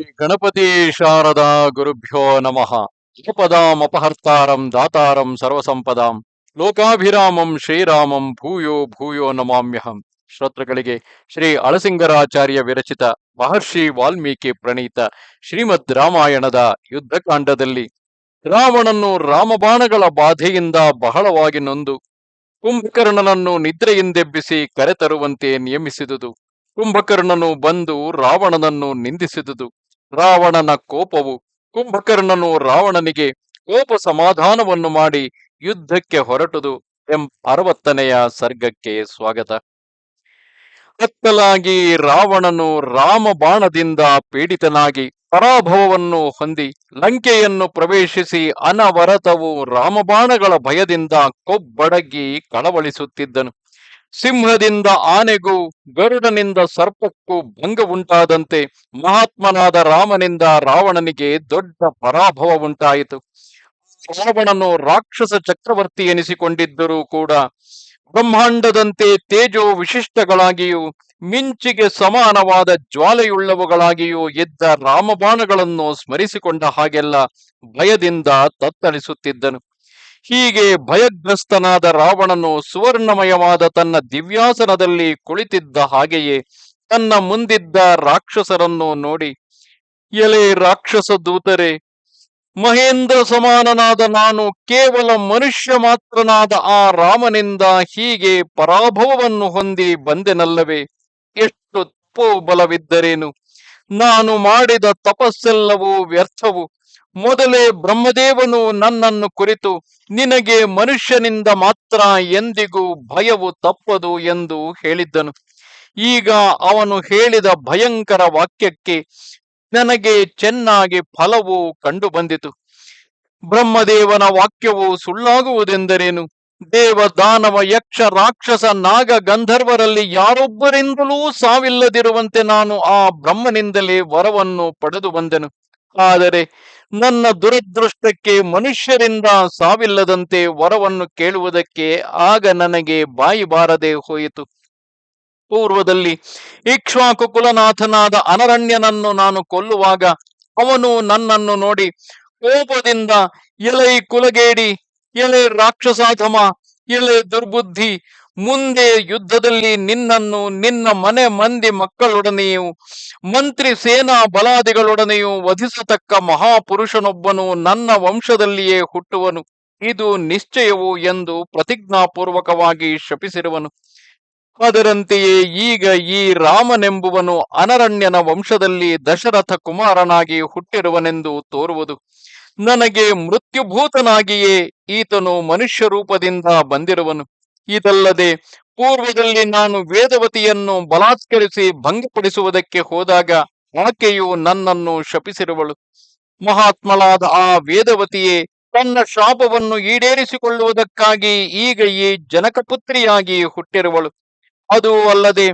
ಗಣಪತಿ ಶಾರದಾ ಗುರುಭ್ಯೋ ನಮಃ. ಅಪದಾಮಪಹರ್ತಾರಂ ದಾತಾರಂ ಸರ್ವಸಂಪದಾಂ. ಲೋಕಾಭಿರಾಮಂ ಶ್ರೀರಾಮಂ ಭೂಯೋ ಭೂಯೋ ನಮಾಮ್ಯಹಂ. ಶ್ರೋತೃಗಳಿಗೆ ಶ್ರೀ ಅಳಸಿಂಗರಾಚಾರ್ಯ ವಿರಚಿತ ಮಹರ್ಷಿ ವಾಲ್ಮೀಕಿ ಪ್ರಣೀತ ಶ್ರೀಮದ್ ರಾಮಾಯಣದ ಯುದ್ಧಕಾಂಡದಲ್ಲಿ ರಾವಣನ್ನು ರಾಮಬಾಣಗಳ ಬಾಧೆಯಿಂದ ಬಹಳವಾಗಿ ನೊಂದು. ಕುಂಭಕರ್ಣನನ್ನು ನಿದ್ರೆಯಿಂದೆಬ್ಬಿಸಿ ಕರೆತರುವಂತೆ ನಿಯಮಿಸಿದುದು. ಕುಂಭಕರ್ಣನು ಬಂದು ರಾವಣನನ್ನು ನಿಂದಿಸಿದುದು. ರಾವಣನ ಕೋಪವು ಕುಂಭಕರ್ಣನು ರಾವಣನಿಗೆ ಕೋಪ ಸಮಾಧಾನವನ್ನು ಮಾಡಿ ಯುದ್ಧಕ್ಕೆ ಹೊರಟುದು ಎಂ ಅರವತ್ತನೆಯ ಸರ್ಗಕ್ಕೆ ಸ್ವಾಗತ. ಅತ್ತಲಾಗಿ ರಾವಣನು ರಾಮ ಬಾಣದಿಂದ ಪೀಡಿತನಾಗಿ ಪರಾಭವವನ್ನು ಹೊಂದಿ ಲಂಕೆಯನ್ನು ಪ್ರವೇಶಿಸಿ ಅನವರತವು ರಾಮಬಾಣಗಳ ಭಯದಿಂದ ಕೊಬ್ಬಡಗಿ ಕಳವಳಿಸುತ್ತಿದ್ದನು. ಸಿಂಹದಿಂದ ಆನೆಗೂ, ಗರುಡನಿಂದ ಸರ್ಪಕ್ಕೂ ಭಂಗ ಉಂಟಾದಂತೆ ಮಹಾತ್ಮನಾದ ರಾಮನಿಂದ ರಾವಣನಿಗೆ ದೊಡ್ಡ ಪರಾಭವ ಉಂಟಾಯಿತು. ರಾವಣನು ರಾಕ್ಷಸ ಚಕ್ರವರ್ತಿ ಎನಿಸಿಕೊಂಡಿದ್ದರೂ ಕೂಡ ಬ್ರಹ್ಮಾಂಡದಂತೆ ತೇಜೋ ವಿಶಿಷ್ಟಗಳಾಗಿಯೂ, ಮಿಂಚಿಗೆ ಸಮಾನವಾದ ಜ್ವಾಲೆಯುಳ್ಳವುಗಳಾಗಿಯೂ ಎದ್ದ ರಾಮಬಾಣಗಳನ್ನು ಸ್ಮರಿಸಿಕೊಂಡ ಹಾಗೆಲ್ಲ ಭಯದಿಂದ ತತ್ತಳಿಸುತ್ತಿದ್ದನು ಹೀಗೆ ಭಯಗ್ರಸ್ತನಾದ ರಾವಣನು ಸುವರ್ಣಮಯವಾದ ತನ್ನ ದಿವ್ಯಾಸನದಲ್ಲಿ ಕುಳಿತಿದ್ದ ಹಾಗೆಯೇ ತನ್ನ ಮುಂದಿದ್ದ ರಾಕ್ಷಸರನ್ನು ನೋಡಿ, ಎಲೆ ರಾಕ್ಷಸ ದೂತರೆ, ಮಹೇಂದ್ರ ಸಮಾನನಾದ ನಾನು ಕೇವಲ ಮನುಷ್ಯ ಮಾತ್ರನಾದ ಆ ರಾಮನಿಂದ ಹೀಗೆ ಪರಾಭವವನ್ನು ಹೊಂದಿ ಬಂದೆನಲ್ಲವೇ, ಎಷ್ಟು ತಪೋ ಬಲವಿದ್ದರೇನು ನಾನು ಮಾಡಿದ ತಪಸ್ಸೆಲ್ಲವೂ ವ್ಯರ್ಥವು ಮೊದಲೇ ಬ್ರಹ್ಮದೇವನು ನನ್ನನ್ನು ಕುರಿತು, ನಿನಗೆ ಮನುಷ್ಯನಿಂದ ಮಾತ್ರ ಎಂದಿಗೂ ಭಯವು ತಪ್ಪದು ಎಂದು ಹೇಳಿದ್ದನು. ಈಗ ಅವನು ಹೇಳಿದ ಭಯಂಕರ ವಾಕ್ಯಕ್ಕೆ ನನಗೆ ಚೆನ್ನಾಗಿ ಫಲವು ಕಂಡು ಬಂದಿತು ಬ್ರಹ್ಮದೇವನ ವಾಕ್ಯವು ಸುಳ್ಳಾಗುವುದೆಂದರೇನು? ದೇವ ದಾನವ ಯಕ್ಷ ರಾಕ್ಷಸ ನಾಗ ಗಂಧರ್ವರಲ್ಲಿ ಯಾರೊಬ್ಬರಿಂದಲೂ ಸಾವಿಲ್ಲದಿರುವಂತೆ ನಾನು ಆ ಬ್ರಹ್ಮನಿಂದಲೇ ವರವನ್ನು ಪಡೆದು ಬಂದೆನು. ಆದರೆ ನನ್ನ ದುರದೃಷ್ಟಕ್ಕೆ ಮನುಷ್ಯರಿಂದ ಸಾವಿಲ್ಲದಂತೆ ವರವನ್ನು ಕೇಳುವುದಕ್ಕೆ ಆಗ ನನಗೆ ಬಾಯಿ ಬಾರದೆ ಹೋಯಿತು. ಪೂರ್ವದಲ್ಲಿ ಇಕ್ಷ್ವಾಕು ಕುಲನಾಥನಾದ ಅನರಣ್ಯನನ್ನು ನಾನು ಕೊಲ್ಲುವಾಗ ಅವನು ನನ್ನನ್ನು ನೋಡಿ, ಕೋಪದಿಂದ ಎಲೈ ಕುಲಗೇಡಿ, ಎಲೆ ರಾಕ್ಷಸಾಧಮ, ಎಲೆ ದುರ್ಬುದ್ಧಿ ಮುಂದೆ ಯುದ್ಧದಲ್ಲಿ ನಿನ್ನನ್ನು ನಿನ್ನ ಮನೆ ಮಂದಿ ಮಕ್ಕಳೊಡನೆಯೂ, ಮಂತ್ರಿ ಸೇನಾ ಬಲಾದಿಗಳೊಡನೆಯೂ ವಧಿಸತಕ್ಕ ಮಹಾಪುರುಷನೊಬ್ಬನು ನನ್ನ ವಂಶದಲ್ಲಿಯೇ ಹುಟ್ಟುವನು. ಇದು ನಿಶ್ಚಯವು ಎಂದು ಪ್ರತಿಜ್ಞಾಪೂರ್ವಕವಾಗಿ ಶಪಿಸಿರುವನು. ಅದರಂತೆಯೇ ಈಗ ಈ ರಾಮನೆಂಬುವನು ಅನರಣ್ಯನ ವಂಶದಲ್ಲಿ ದಶರಥ ಕುಮಾರನಾಗಿ ಹುಟ್ಟಿರುವನೆಂದು ತೋರುವುದು. ನನಗೆ ಮೃತ್ಯುಭೂತನಾಗಿಯೇ ಈತನು ಮನುಷ್ಯ ರೂಪದಿಂದ ಬಂದಿರುವನು. ಇದಲ್ಲದೆ ಪೂರ್ವದಲ್ಲಿ ನಾನು ವೇದವತಿಯನ್ನು ಬಲಾತ್ಕರಿಸಿ ಭಂಗಪಡಿಸುವುದಕ್ಕೆ ಹೋದಾಗ ಆಕೆಯು ನನ್ನನ್ನು ಶಪಿಸಿರುವಳು. ಮಹಾತ್ಮಳಾದ ಆ ವೇದವತಿಯೇ, ತನ್ನ ಶಾಪವನ್ನು ಈಡೇರಿಸಿಕೊಳ್ಳುವುದಕ್ಕಾಗಿ ಈಗ ಈ ಜನಕಪುತ್ರಿಯಾಗಿ ಹುಟ್ಟಿರುವಳು. ಅದು ಅಲ್ಲದೆ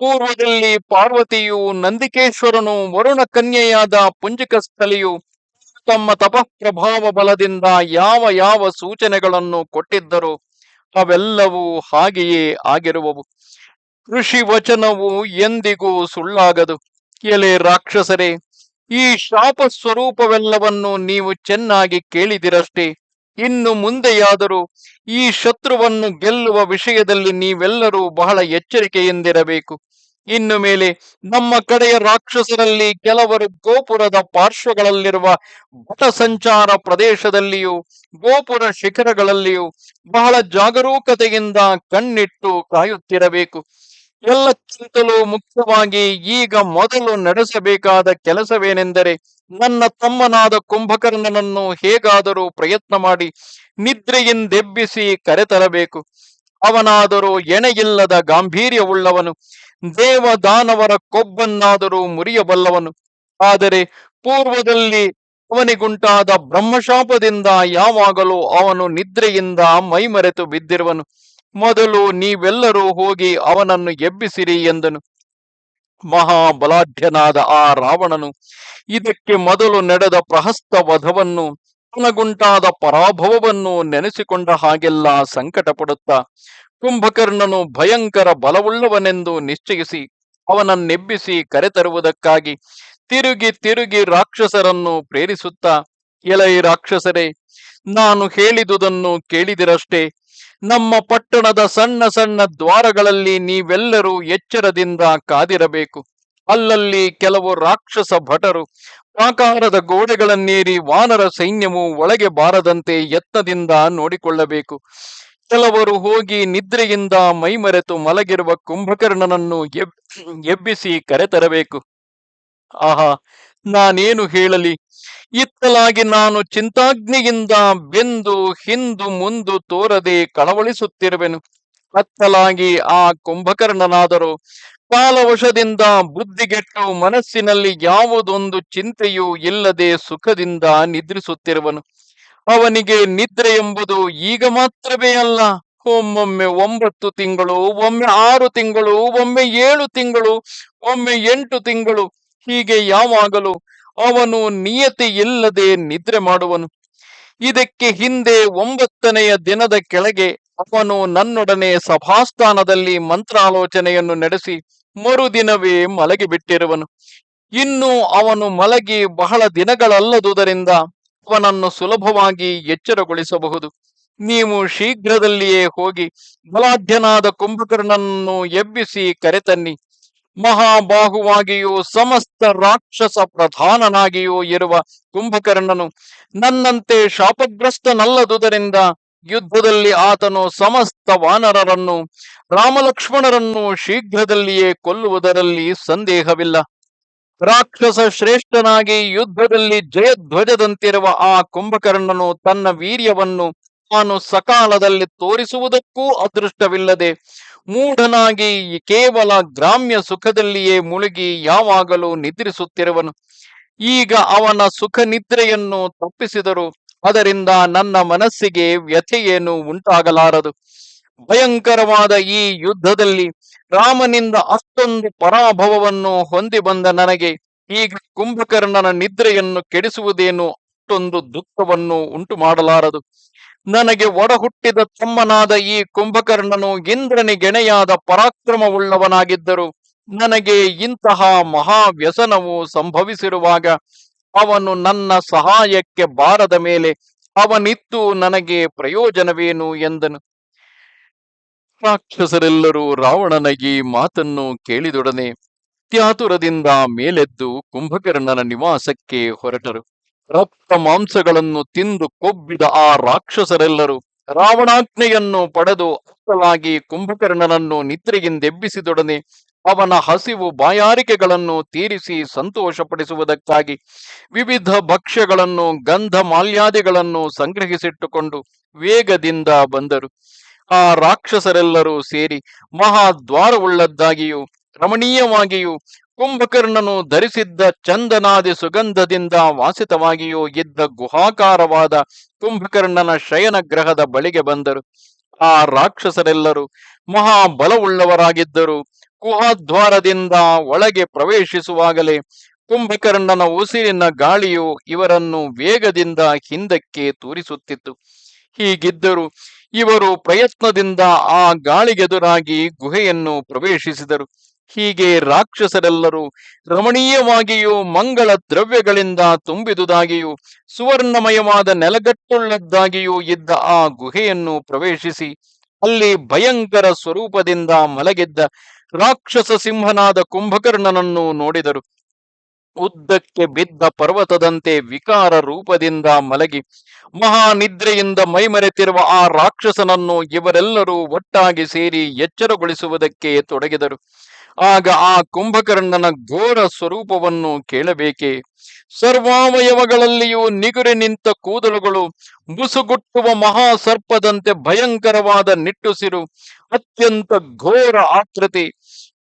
ಪೂರ್ವದಲ್ಲಿ ಪಾರ್ವತಿಯು ನಂದಿಕೇಶ್ವರನು ವರುಣ ಕನ್ಯೆಯಾದ ಪುಂಜಿಕ ಸ್ಥಳಿಯು ತಮ್ಮ ತಪಃಪ್ರಭಾವ ಬಲದಿಂದ ಯಾವ ಯಾವ ಸೂಚನೆಗಳನ್ನು ಕೊಟ್ಟಿದ್ದರೋ. ಅವೆಲ್ಲವೂ ಹಾಗೆಯೇ ಆಗಿರುವವು. ಋಷಿ ವಚನವು ಎಂದಿಗೂ ಸುಳ್ಳಾಗದು. ಎಲೆ ರಾಕ್ಷಸರೇ, ಈ ಶಾಪ ಸ್ವರೂಪವೆಲ್ಲವನ್ನು ನೀವು ಚೆನ್ನಾಗಿ ಕೇಳಿದಿರಷ್ಟೇ. ಇನ್ನು ಮುಂದೆಯಾದರೂ ಈ ಶತ್ರುವನ್ನು ಗೆಲ್ಲುವ ವಿಷಯದಲ್ಲಿ ನೀವೆಲ್ಲರೂ ಬಹಳ ಎಚ್ಚರಿಕೆಯಿಂದಿರಬೇಕು. ಇನ್ನು ಮೇಲೆ ನಮ್ಮ ಕಡೆಯ ರಾಕ್ಷಸರಲ್ಲಿ ಕೆಲವರು ಗೋಪುರದ ಪಾರ್ಶ್ವಗಳಲ್ಲಿರುವ ಭಟ ಸಂಚಾರ ಪ್ರದೇಶದಲ್ಲಿಯೂ, ಗೋಪುರ ಶಿಖರಗಳಲ್ಲಿಯೂ ಬಹಳ ಜಾಗರೂಕತೆಯಿಂದ ಕಣ್ಣಿಟ್ಟು ಕಾಯುತ್ತಿರಬೇಕು. ಎಲ್ಲಕ್ಕಿಂತಲೂ ಮುಖ್ಯವಾಗಿ ಈಗ ಮೊದಲು ನಡೆಸಬೇಕಾದ ಕೆಲಸವೇನೆಂದರೆ ನನ್ನ ತಮ್ಮನಾದ ಕುಂಭಕರ್ಣನನ್ನು ಹೇಗಾದರೂ ಪ್ರಯತ್ನ ಮಾಡಿ ನಿದ್ರೆಯಿಂದೆಬ್ಬಿಸಿ ಕರೆತರಬೇಕು. ಅವನಾದರೂ ಎಣೆಯಿಲ್ಲದ ಗಾಂಭೀರ್ಯವುಳ್ಳವನು ದೇವ ದಾನವರ ಕೊಬ್ಬನ್ನಾದರೂ ಮುರಿಯಬಲ್ಲವನು. ಆದರೆ ಪೂರ್ವದಲ್ಲಿ ಅವನಿಗುಂಟಾದ ಬ್ರಹ್ಮಶಾಪದಿಂದ ಯಾವಾಗಲೂ ಅವನು ನಿದ್ರೆಯಿಂದ ಮೈಮರೆತು ಬಿದ್ದಿರುವನು. ಮೊದಲು ನೀವೆಲ್ಲರೂ ಹೋಗಿ ಅವನನ್ನು ಎಬ್ಬಿಸಿರಿ ಎಂದನು. ಮಹಾಬಲಾಢ್ಯನಾದ ಆ ರಾವಣನು ಇದಕ್ಕೆ ಮೊದಲು ನಡೆದ ಪ್ರಹಸ್ತ ವಧವನ್ನು ತನಗುಂಟಾದ ಪರಾಭವವನ್ನು ನೆನೆಸಿಕೊಂಡ ಹಾಗೆಲ್ಲ ಸಂಕಟ ಪಡುತ್ತಾ ಕುಂಭಕರ್ಣನು ಭಯಂಕರ ಬಲವುಳ್ಳವನೆಂದು ನಿಶ್ಚಯಿಸಿ ಅವನನ್ನೆಬ್ಬಿಸಿ ಕರೆತರುವುದಕ್ಕಾಗಿ ತಿರುಗಿ ತಿರುಗಿ ರಾಕ್ಷಸರನ್ನು ಪ್ರೇರಿಸುತ್ತಾ, ಎಲೈ ರಾಕ್ಷಸರೇ, ನಾನು ಹೇಳಿದುದನ್ನು ಕೇಳಿದಿರಷ್ಟೇ. ನಮ್ಮ ಪಟ್ಟಣದ ಸಣ್ಣ ಸಣ್ಣ ದ್ವಾರಗಳಲ್ಲಿ ನೀವೆಲ್ಲರೂ ಎಚ್ಚರದಿಂದ ಕಾದಿರಬೇಕು. ಅಲ್ಲಲ್ಲಿ ಕೆಲವು ರಾಕ್ಷಸ ಭಟರು ಪ್ರಾಕಾರದ ಗೋಡೆಗಳನ್ನೇರಿ ವಾನರ ಸೈನ್ಯವು ಒಳಗೆ ಬಾರದಂತೆ ಯತ್ನದಿಂದ ನೋಡಿಕೊಳ್ಳಬೇಕು. ಕೆಲವರು ಹೋಗಿ ನಿದ್ರೆಯಿಂದ ಮೈಮರೆತು ಮಲಗಿರುವ ಕುಂಭಕರ್ಣನನ್ನು ಎಬ್, ಎಬ್ಬಿಸಿ ಕರೆತರಬೇಕು. ಆಹಾ, ನಾನೇನು ಹೇಳಲಿ? ಇತ್ತಲಾಗಿ ನಾನು ಚಿಂತಾಗ್ನಿಯಿಂದ ಬೆಂದು ಹಿಂದು ಮುಂದು ತೋರದೆ ಕಳವಳಿಸುತ್ತಿರುವೆನು. ಅತ್ತಲಾಗಿ ಆ ಕುಂಭಕರ್ಣನಾದರೂ ಕಾಲವಶದಿಂದ ಬುದ್ಧಿಗೆಟ್ಟು ಮನಸ್ಸಿನಲ್ಲಿ ಯಾವುದೊಂದು ಚಿಂತೆಯೂ ಇಲ್ಲದೆ ಸುಖದಿಂದ ನಿದ್ರಿಸುತ್ತಿರುವನು. ಅವನಿಗೆ ನಿದ್ರೆ ಎಂಬುದು ಈಗ ಮಾತ್ರವೇ ಅಲ್ಲ, ಒಮ್ಮೊಮ್ಮೆ ಒಂಬತ್ತು ತಿಂಗಳು, ಒಮ್ಮೆ ಆರು ತಿಂಗಳು, ಒಮ್ಮೆ ಏಳು ತಿಂಗಳು, ಒಮ್ಮೆ ಎಂಟು ತಿಂಗಳು, ಹೀಗೆ ಯಾವಾಗಲೂ ಅವನು ನಿಯತಿ ಇಲ್ಲದೆ ನಿದ್ರೆ ಮಾಡುವನು. ಇದಕ್ಕೆ ಹಿಂದೆ ಒಂಬತ್ತನೆಯ ದಿನದ ಕೆಳಗೆ ಅವನು ನನ್ನೊಡನೆ ಸಭಾಸ್ಥಾನದಲ್ಲಿ ಮಂತ್ರಾಲೋಚನೆಯನ್ನು ನಡೆಸಿ ಮರುದಿನವೇ ಮಲಗಿ ಬಿಟ್ಟಿರುವನು ಇನ್ನು ಅವನು ಮಲಗಿ ಬಹಳ ದಿನಗಳಲ್ಲದುದರಿಂದ ಅವನನ್ನು ಸುಲಭವಾಗಿ ಎಚ್ಚರಗೊಳಿಸಬಹುದು. ನೀವು ಶೀಘ್ರದಲ್ಲಿಯೇ ಹೋಗಿ ಬಲಾಢ್ಯನಾದ ಕುಂಭಕರ್ಣನನ್ನು ಎಬ್ಬಿಸಿ ಕರೆತನ್ನಿ. ಮಹಾಬಾಹುವಾಗಿಯೂ ಸಮಸ್ತ ರಾಕ್ಷಸ ಪ್ರಧಾನನಾಗಿಯೂ ಇರುವ ಕುಂಭಕರ್ಣನು ನನ್ನಂತೆ ಶಾಪಗ್ರಸ್ತನಲ್ಲದುದರಿಂದ ಯುದ್ಧದಲ್ಲಿ ಆತನು ಸಮಸ್ತ ವಾನರರನ್ನು ರಾಮಲಕ್ಷ್ಮಣರನ್ನು ಶೀಘ್ರದಲ್ಲಿಯೇ ಕೊಲ್ಲುವುದರಲ್ಲಿ ಸಂದೇಹವಿಲ್ಲ. ರಾಕ್ಷಸ ಶ್ರೇಷ್ಠನಾಗಿ ಯುದ್ಧದಲ್ಲಿ ಜಯಧ್ವಜದಂತಿರುವ ಆ ಕುಂಭಕರ್ಣನು ತನ್ನ ವೀರ್ಯವನ್ನು ತಾನು ಸಕಾಲದಲ್ಲಿ ತೋರಿಸುವುದಕ್ಕೂ ಅದೃಷ್ಟವಿಲ್ಲದೆ ಮೂಢನಾಗಿ ಕೇವಲ ಗ್ರಾಮ್ಯ ಸುಖದಲ್ಲಿಯೇ ಮುಳುಗಿ ಯಾವಾಗಲೂ ನಿದ್ರಿಸುತ್ತಿರುವನು. ಈಗ ಅವನ ಸುಖ ನಿದ್ರೆಯನ್ನು ತಪ್ಪಿಸಿದರು ಅದರಿಂದ ನನ್ನ ಮನಸ್ಸಿಗೆ ವ್ಯಥೆಯೇನು ಉಂಟಾಗಲಾರದು. ಭಯಂಕರವಾದ ಈ ಯುದ್ಧದಲ್ಲಿ ರಾಮನಿಂದ ಅಷ್ಟೊಂದು ಪರಾಭವವನ್ನು ಹೊಂದಿ ಬಂದ ನನಗೆ ಈಗ ಕುಂಭಕರ್ಣನ ನಿದ್ರೆಯನ್ನು ಕೆಡಿಸುವುದೇನು ಅಷ್ಟೊಂದು ದುಃಖವನ್ನು ಉಂಟು ಮಾಡಲಾರದು ನನಗೆ ಒಡಹುಟ್ಟಿದ ತಮ್ಮನಾದ ಈ ಕುಂಭಕರ್ಣನು ಇಂದ್ರನಿಗೆಣೆಯಾದ ಪರಾಕ್ರಮವುಳ್ಳವನಾಗಿದ್ದರು. ನನಗೆ ಇಂತಹ ಮಹಾ ವ್ಯಸನವು ಸಂಭವಿಸಿರುವಾಗ ಅವನು ನನ್ನ ಸಹಾಯಕ್ಕೆ ಬಾರದ ಮೇಲೆ ಅವನಿತ್ತು ನನಗೆ ಪ್ರಯೋಜನವೇನು ಎಂದನು. ರಾಕ್ಷಸರೆಲ್ಲರೂ ರಾವಣನ ಮಾತನ್ನು ಕೇಳಿದೊಡನೆ ತ್ಯಾತುರದಿಂದ ಮೇಲೆದ್ದು ಕುಂಭಕರ್ಣನ ನಿವಾಸಕ್ಕೆ ಹೊರಟರು. ರಕ್ತ ಮಾಂಸಗಳನ್ನು ತಿಂದು ಕೊಬ್ಬಿದ ಆ ರಾಕ್ಷಸರೆಲ್ಲರೂ ರಾವಣಾಜ್ಞೆಯನ್ನು ಪಡೆದು ಅಷ್ಟಲಾಗಿ ಕುಂಭಕರ್ಣನನ್ನು ನಿದ್ರೆಯಿಂದೆಬ್ಬಿಸಿದೊಡನೆ ಅವನ ಹಸಿವು ಬಾಯಾರಿಕೆಗಳನ್ನು ತೀರಿಸಿ ಸಂತೋಷಪಡಿಸುವುದಕ್ಕಾಗಿ ವಿವಿಧ ಭಕ್ಷ್ಯಗಳನ್ನು ಗಂಧ ಮಾಲ್ಯಾದಿಗಳನ್ನು ಸಂಗ್ರಹಿಸಿಟ್ಟುಕೊಂಡು ವೇಗದಿಂದ ಬಂದರು. ಆ ರಾಕ್ಷಸರೆಲ್ಲರೂ ಸೇರಿ ಮಹಾದ್ವಾರವುಳ್ಳದ್ದಾಗಿಯೂ, ರಮಣೀಯವಾಗಿಯೂ ಕುಂಭಕರ್ಣನು ಧರಿಸಿದ್ದ ಚಂದನಾದಿ ಸುಗಂಧದಿಂದ ವಾಸಿತವಾಗಿಯೂ ಇದ್ದ ಗುಹಾಕಾರವಾದ ಕುಂಭಕರ್ಣನ ಶಯನ ಗ್ರಹದ ಬಳಿಗೆ ಬಂದರು. ಆ ರಾಕ್ಷಸರೆಲ್ಲರೂ ಮಹಾಬಲವುಳ್ಳವರಾಗಿದ್ದರು. ಗುಹಾದ್ವಾರದಿಂದ ಒಳಗೆ ಪ್ರವೇಶಿಸುವಾಗಲೇ ಕುಂಭಕರ್ಣನ ಉಸಿರಿನ ಗಾಳಿಯು ಇವರನ್ನು ವೇಗದಿಂದ ಹಿಂದಕ್ಕೆ ತೂರಿಸುತ್ತಿತ್ತು. ಹೀಗಿದ್ದರು ಇವರು ಪ್ರಯತ್ನದಿಂದ ಆ ಗಾಳಿಗೆದುರಾಗಿ ಗುಹೆಯನ್ನು ಪ್ರವೇಶಿಸಿದರು. ಹೀಗೆ ರಾಕ್ಷಸರೆಲ್ಲರೂ ರಮಣೀಯವಾಗಿಯೂ ಮಂಗಳ ದ್ರವ್ಯಗಳಿಂದ ತುಂಬಿದುದಾಗಿಯೂ ಸುವರ್ಣಮಯವಾದ ನೆಲಗಟ್ಟುಳ್ಳದ್ದಾಗಿಯೂ ಇದ್ದ ಆ ಗುಹೆಯನ್ನು ಪ್ರವೇಶಿಸಿ ಅಲ್ಲಿ ಭಯಂಕರ ಸ್ವರೂಪದಿಂದ ಮಲಗಿದ್ದ ರಾಕ್ಷಸ ಸಿಂಹನಾದ ಕುಂಭಕರ್ಣನನ್ನು ನೋಡಿದರು. ಉದ್ದಕ್ಕೆ ಬಿದ್ದ ಪರ್ವತದಂತೆ ವಿಕಾರ ರೂಪದಿಂದ ಮಲಗಿ ಮಹಾನಿದ್ರೆಯಿಂದ ಮೈಮರೆತಿರುವ ಆ ರಾಕ್ಷಸನನ್ನು ಇವರೆಲ್ಲರೂ ಒಟ್ಟಾಗಿ ಸೇರಿ ಎಚ್ಚರಗೊಳಿಸುವುದಕ್ಕೆ ತೊಡಗಿದರು. ಆಗ ಆ ಕುಂಭಕರ್ಣನ ಘೋರ ಸ್ವರೂಪವನ್ನು ಕೇಳಬೇಕೆ? ಸರ್ವಾವಯವಗಳಲ್ಲಿಯೂ ನಿಗುರಿ ನಿಂತ ಕೂದಲುಗಳು ಬುಸುಗುಟ್ಟುವ ಮಹಾಸರ್ಪದಂತೆ ಭಯಂಕರವಾದ ನಿಟ್ಟುಸಿರು, ಅತ್ಯಂತ ಘೋರ ಆಕೃತಿ.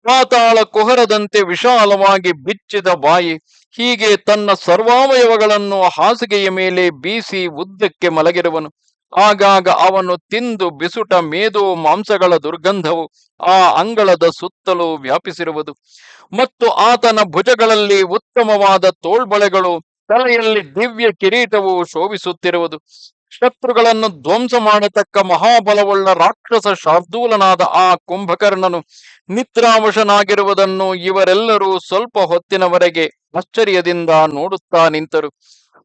ಪಾತಾಳ ಕುಹರದಂತೆ ವಿಶಾಲವಾಗಿ ಬಿಚ್ಚಿದ ಬಾಯಿ ಹೀಗೆ ತನ್ನ ಸರ್ವಾವಯವಗಳನ್ನು ಹಾಸಿಗೆಯ ಮೇಲೆ ಬೀಸಿ ಉದ್ದಕ್ಕೆ ಮಲಗಿರುವನು. ಆಗಾಗ ಅವನು ತಿಂದು ಬಿಸುಟ ಮೇದು ಮಾಂಸಗಳ ದುರ್ಗಂಧವು ಆ ಅಂಗಳದ ಸುತ್ತಲೂ ವ್ಯಾಪಿಸಿರುವುದು. ಮತ್ತು ಆತನ ಭುಜಗಳಲ್ಲಿ ಉತ್ತಮವಾದ ತೋಳ್ಬಳೆಗಳು, ತಲೆಯಲ್ಲಿ ದಿವ್ಯ ಕಿರೀಟವು ಶೋಭಿಸುತ್ತಿರುವುದು. ಶತ್ರುಗಳನ್ನು ಧ್ವಂಸ ಮಾಡತಕ್ಕ ಮಹಾಬಲವುಳ್ಳ ರಾಕ್ಷಸ ಶಾರ್ದೂಲನಾದ ಆ ಕುಂಭಕರ್ಣನು ನಿತ್ರಾಮಶನಾಗಿರುವುದನ್ನು ಇವರೆಲ್ಲರೂ ಸ್ವಲ್ಪ ಹೊತ್ತಿನವರೆಗೆ ಆಶ್ಚರ್ಯದಿಂದ ನೋಡುತ್ತಾ ನಿಂತರು.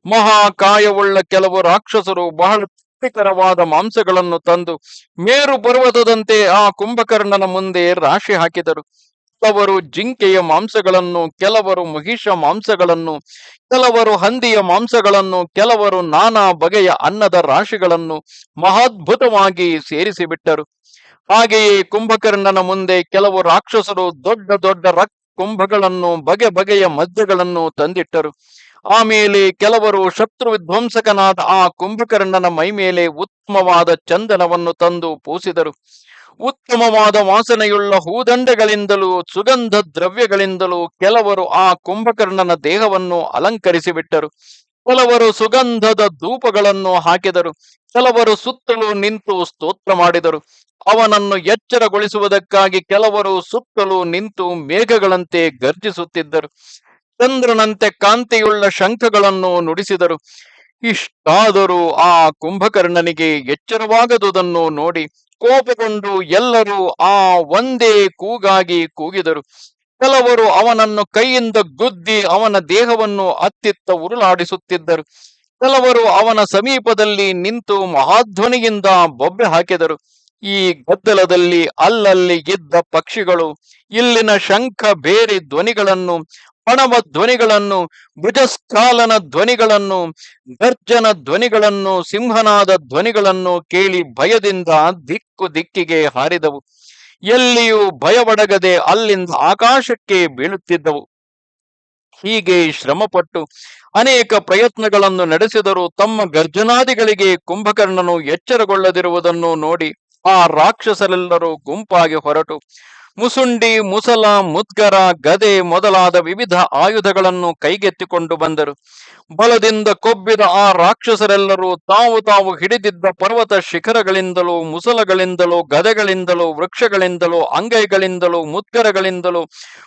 ಮಹಾಕಾಯವುಳ್ಳ ಕೆಲವು ರಾಕ್ಷಸರು ಬಹಳ ತೃಪ್ತಿಕರವಾದ ಮಾಂಸಗಳನ್ನು ತಂದು ಮೇರು ಪರ್ವತದಂತೆ ಆ ಕುಂಭಕರ್ಣನ ಮುಂದೆ ರಾಶಿ ಹಾಕಿದರು. ಕೆಲವರು ಜಿಂಕೆಯ ಮಾಂಸಗಳನ್ನು, ಕೆಲವರು ಮಹಿಷ ಮಾಂಸಗಳನ್ನು, ಕೆಲವರು ಹಂದಿಯ ಮಾಂಸಗಳನ್ನು, ಕೆಲವರು ನಾನಾ ಬಗೆಯ ಅನ್ನದ ರಾಶಿಗಳನ್ನು ಮಹಾದ್ಭುತವಾಗಿ ಸೇರಿಸಿಬಿಟ್ಟರು. ಹಾಗೆಯೇ ಕುಂಭಕರ್ಣನ ಮುಂದೆ ಕೆಲವು ರಾಕ್ಷಸರು ದೊಡ್ಡ ದೊಡ್ಡ ರಕ್ ಕುಂಭಗಳನ್ನು ಬಗೆ ಬಗೆಯ ಮದ್ಯಗಳನ್ನು ತಂದಿಟ್ಟರು. ಆಮೇಲೆ ಕೆಲವರು ಶತ್ರು ವಿಧ್ವಂಸಕನಾದ ಆ ಕುಂಭಕರ್ಣನ ಮೈಮೇಲೆ ಉತ್ತಮವಾದ ಚಂದನವನ್ನು ತಂದು ಪೂಸಿದರು. ಉತ್ತಮವಾದ ವಾಸನೆಯುಳ್ಳ ಹೂದಂಡಗಳಿಂದಲೂ ಸುಗಂಧ ದ್ರವ್ಯಗಳಿಂದಲೂ ಕೆಲವರು ಆ ಕುಂಭಕರ್ಣನ ದೇಹವನ್ನು ಅಲಂಕರಿಸಿಬಿಟ್ಟರು. ಕೆಲವರು ಸುಗಂಧದ ಧೂಪಗಳನ್ನು ಹಾಕಿದರು. ಕೆಲವರು ಸುತ್ತಲೂ ನಿಂತು ಸ್ತೋತ್ರ ಮಾಡಿದರು. ಅವನನ್ನು ಎಚ್ಚರಗೊಳಿಸುವುದಕ್ಕಾಗಿ ಕೆಲವರು ಸುತ್ತಲೂ ನಿಂತು ಮೇಘಗಳಂತೆ ಗರ್ಜಿಸುತ್ತಿದ್ದರು. ಚಂದ್ರನಂತೆ ಕಾಂತಿಯುಳ್ಳ ಶಂಖಗಳನ್ನು ನುಡಿಸಿದರು. ಇಷ್ಟಾದರೂ ಆ ಕುಂಭಕರ್ಣನಿಗೆ ಎಚ್ಚರವಾಗದುದನ್ನು ನೋಡಿ ಕೋಪಗೊಂಡು ಎಲ್ಲರೂ ಆ ಒಂದೇ ಕೂಗಾಗಿ ಕೂಗಿದರು. ಕೆಲವರು ಅವನನ್ನು ಕೈಯಿಂದ ಗುದ್ದಿ ಅವನ ದೇಹವನ್ನು ಅತ್ತಿತ್ತ ಉರುಳಾಡಿಸುತ್ತಿದ್ದರು. ಕೆಲವರು ಅವನ ಸಮೀಪದಲ್ಲಿ ನಿಂತು ಮಹಾಧ್ವನಿಯಿಂದ ಬೊಬ್ಬೆ ಹಾಕಿದರು. ಈ ಗದ್ದಲದಲ್ಲಿ ಅಲ್ಲಲ್ಲಿ ಇದ್ದ ಪಕ್ಷಿಗಳು, ಇಲ್ಲಿನ ಶಂಖ ಬೇರೆ ಧ್ವನಿಗಳನ್ನು ಪಣವ ಧ್ವನಿಗಳನ್ನು ಭುಜಸ್ಕಾಲನ ಧ್ವನಿಗಳನ್ನು, ಗರ್ಜನ ಧ್ವನಿಗಳನ್ನು, ಸಿಂಹನಾದ ಧ್ವನಿಗಳನ್ನು ಕೇಳಿ ಭಯದಿಂದ ದಿಕ್ಕು ದಿಕ್ಕಿಗೆ ಹಾರಿದವು. ಎಲ್ಲಿಯೂ ಭಯವಡಗದೆ ಅಲ್ಲಿಂದ ಆಕಾಶಕ್ಕೆ ಬೀಳುತ್ತಿದ್ದವು. ಹೀಗೆ ಶ್ರಮಪಟ್ಟು ಅನೇಕ ಪ್ರಯತ್ನಗಳನ್ನು ನಡೆಸಿದರೂ ತಮ್ಮ ಗರ್ಜನಾದಿಗಳಿಗೆ ಕುಂಭಕರ್ಣನು ಎಚ್ಚರಗೊಳ್ಳದಿರುವುದನ್ನು ನೋಡಿ ಆ ರಾಕ್ಷಸರೆಲ್ಲರೂ ಗುಂಪಾಗಿ ಹೊರಟು. ಮುಸುಂಡಿ, ಮುಸಲ, ಮುದ್ಗರ, ಗದೆ ಮೊದಲಾದ ವಿವಿಧ ಆಯುಧಗಳನ್ನು ಕೈಗೆತ್ತಿಕೊಂಡು ಬಂದರು. ಬಲದಿಂದ ಕೊಬ್ಬಿದ ಆ ರಾಕ್ಷಸರೆಲ್ಲರೂ ತಾವು ತಾವು ಹಿಡಿದಿದ್ದ ಪರ್ವತ ಶಿಖರಗಳಿಂದಲೂ, ಮುಸಲಗಳಿಂದಲೂ, ಗದೆಗಳಿಂದಲೂ, ವೃಕ್ಷಗಳಿಂದಲೂ, ಅಂಗೈಗಳಿಂದಲೂ, ಮುದ್ಗರಗಳಿಂದಲೂ,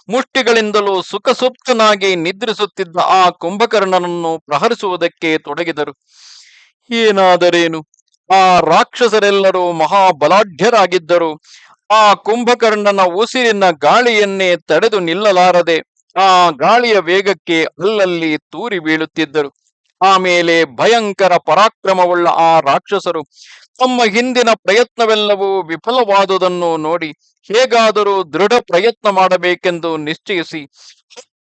ಮುಷ್ಟಿಗಳಿಂದಲೂ ಸುಖಸುಪ್ತನಾಗಿ ನಿದ್ರಿಸುತ್ತಿದ್ದ ಆ ಕುಂಭಕರ್ಣನನ್ನು ಪ್ರಹರಿಸುವುದಕ್ಕೆ ತೊಡಗಿದರು. ಏನಾದರೇನು? ಆ ರಾಕ್ಷಸರೆಲ್ಲರೂ ಮಹಾಬಲಾಢ್ಯರಾಗಿದ್ದರು. ಆ ಕುಂಭಕರ್ಣನ ಉಸಿರಿನ ಗಾಳಿಯನ್ನೇ ತಡೆದು ನಿಲ್ಲಲಾರದೆ ಆ ಗಾಳಿಯ ವೇಗಕ್ಕೆ ಅಲ್ಲಲ್ಲಿ ತೂರಿ ಬೀಳುತ್ತಿದ್ದರು. ಆಮೇಲೆ ಭಯಂಕರ ಪರಾಕ್ರಮವುಳ್ಳ ಆ ರಾಕ್ಷಸರು ತಮ್ಮ ಹಿಂದಿನ ಪ್ರಯತ್ನವೆಲ್ಲವೂ ವಿಫಲವಾದುದನ್ನು ನೋಡಿ ಹೇಗಾದರೂ ದೃಢ ಪ್ರಯತ್ನ ಮಾಡಬೇಕೆಂದು ನಿಶ್ಚಯಿಸಿ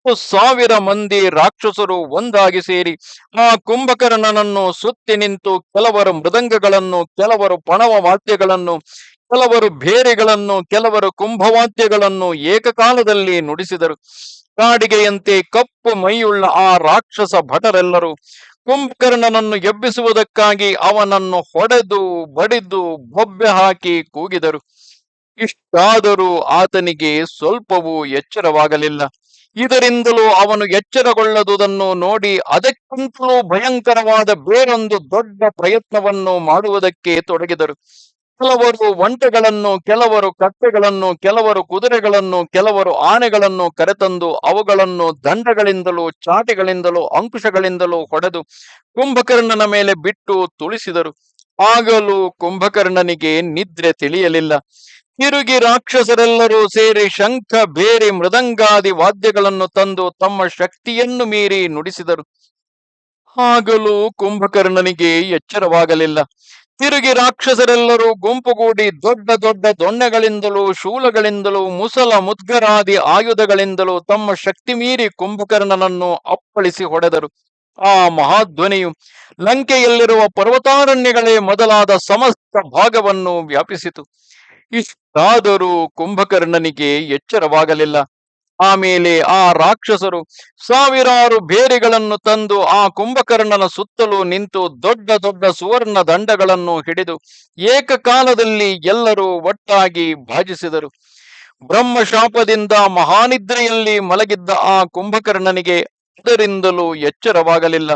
ಹತ್ತು ಸಾವಿರ ಮಂದಿ ರಾಕ್ಷಸರು ಒಂದಾಗಿ ಸೇರಿ ಆ ಕುಂಭಕರ್ಣನನ್ನು ಸುತ್ತಿ ನಿಂತು ಕೆಲವರು ಮೃದಂಗಗಳನ್ನು, ಕೆಲವರು ಪಣವ ವಾದ್ಯಗಳನ್ನು ಕೆಲವರು ಭೇರಿಗಳನ್ನು ಕೆಲವರು ಕುಂಭವಾದ್ಯಗಳನ್ನು ಏಕಕಾಲದಲ್ಲಿ ನುಡಿಸಿದರು. ಕಾಡಿಗೆಯಂತೆ ಕಪ್ಪು ಮೈಯುಳ್ಳ ಆ ರಾಕ್ಷಸ ಭಟರೆಲ್ಲರೂ ಕುಂಭಕರ್ಣನನ್ನು ಎಬ್ಬಿಸುವುದಕ್ಕಾಗಿ ಅವನನ್ನು ಹೊಡೆದು, ಬಡಿದು, ಬೊಬ್ಬೆ ಹಾಕಿ ಕೂಗಿದರು. ಇಷ್ಟಾದರೂ ಆತನಿಗೆ ಸ್ವಲ್ಪವೂ ಎಚ್ಚರವಾಗಲಿಲ್ಲ. ಇದರಿಂದಲೂ ಅವನು ಎಚ್ಚರಗೊಳ್ಳದುದನ್ನು ನೋಡಿ ಅದಕ್ಕಿಂತಲೂ ಭಯಂಕರವಾದ ಬೇರೊಂದು ದೊಡ್ಡ ಪ್ರಯತ್ನವನ್ನು ಮಾಡುವುದಕ್ಕೆ ತೊಡಗಿದರು. ಕೆಲವರು ಒಂಟೆಗಳನ್ನು, ಕೆಲವರು ಕತ್ತೆಗಳನ್ನು, ಕೆಲವರು ಕುದುರೆಗಳನ್ನು, ಕೆಲವರು ಆನೆಗಳನ್ನು ಕರೆತಂದು ಅವುಗಳನ್ನು ದಂಡಗಳಿಂದಲೂ ಚಾಟಿಗಳಿಂದಲೂ ಅಂಕುಶಗಳಿಂದಲೂ ಹೊಡೆದು ಕುಂಭಕರ್ಣನ ಮೇಲೆ ಬಿಟ್ಟು ತುಳಿಸಿದರು. ಆಗಲೂ ಕುಂಭಕರ್ಣನಿಗೆ ನಿದ್ರೆ ತಿಳಿಯಲಿಲ್ಲ. ತಿರುಗಿ ರಾಕ್ಷಸರೆಲ್ಲರೂ ಸೇರಿ ಶಂಖ, ಬೇರೆ, ಮೃದಂಗಾದಿ ವಾದ್ಯಗಳನ್ನು ತಂದು ತಮ್ಮ ಶಕ್ತಿಯನ್ನು ಮೀರಿ ನುಡಿಸಿದರು. ಆಗಲೂ ಕುಂಭಕರ್ಣನಿಗೆ ಎಚ್ಚರವಾಗಲಿಲ್ಲ. ತಿರುಗಿ ರಾಕ್ಷಸರೆಲ್ಲರೂ ಗುಂಪುಗೂಡಿ ದೊಡ್ಡ ದೊಡ್ಡ ದೊಣ್ಣೆಗಳಿಂದಲೂ, ಶೂಲಗಳಿಂದಲೂ, ಮುಸಲ ಮುದ್ಗರಾದಿ ಆಯುಧಗಳಿಂದಲೂ ತಮ್ಮ ಶಕ್ತಿ ಮೀರಿ ಕುಂಭಕರ್ಣನನ್ನು ಅಪ್ಪಳಿಸಿ ಹೊಡೆದರು. ಆ ಮಹಾಧ್ವನಿಯು ಲಂಕೆಯಲ್ಲಿರುವ ಪರ್ವತಾರಣ್ಯಗಳೇ ಮೊದಲಾದ ಸಮಸ್ತ ಭಾಗವನ್ನು ವ್ಯಾಪಿಸಿತು. ಇಷ್ಟಾದರೂ ಕುಂಭಕರ್ಣನಿಗೆ ಎಚ್ಚರವಾಗಲಿಲ್ಲ. ಆಮೇಲೆ ಆ ರಾಕ್ಷಸರು ಸಾವಿರಾರು ಬೇರೆಗಳನ್ನು ತಂದು ಆ ಕುಂಭಕರ್ಣನ ಸುತ್ತಲೂ ನಿಂತು ದೊಡ್ಡ ದೊಡ್ಡ ಸುವರ್ಣ ದಂಡಗಳನ್ನು ಹಿಡಿದು ಏಕಕಾಲದಲ್ಲಿ ಎಲ್ಲರೂ ಒಟ್ಟಾಗಿ ಭಾಜಿಸಿದರು. ಬ್ರಹ್ಮಶಾಪದಿಂದ ಮಹಾನಿದ್ರೆಯಲ್ಲಿ ಮಲಗಿದ್ದ ಆ ಕುಂಭಕರ್ಣನಿಗೆ ಅದರಿಂದಲೂ ಎಚ್ಚರವಾಗಲಿಲ್ಲ.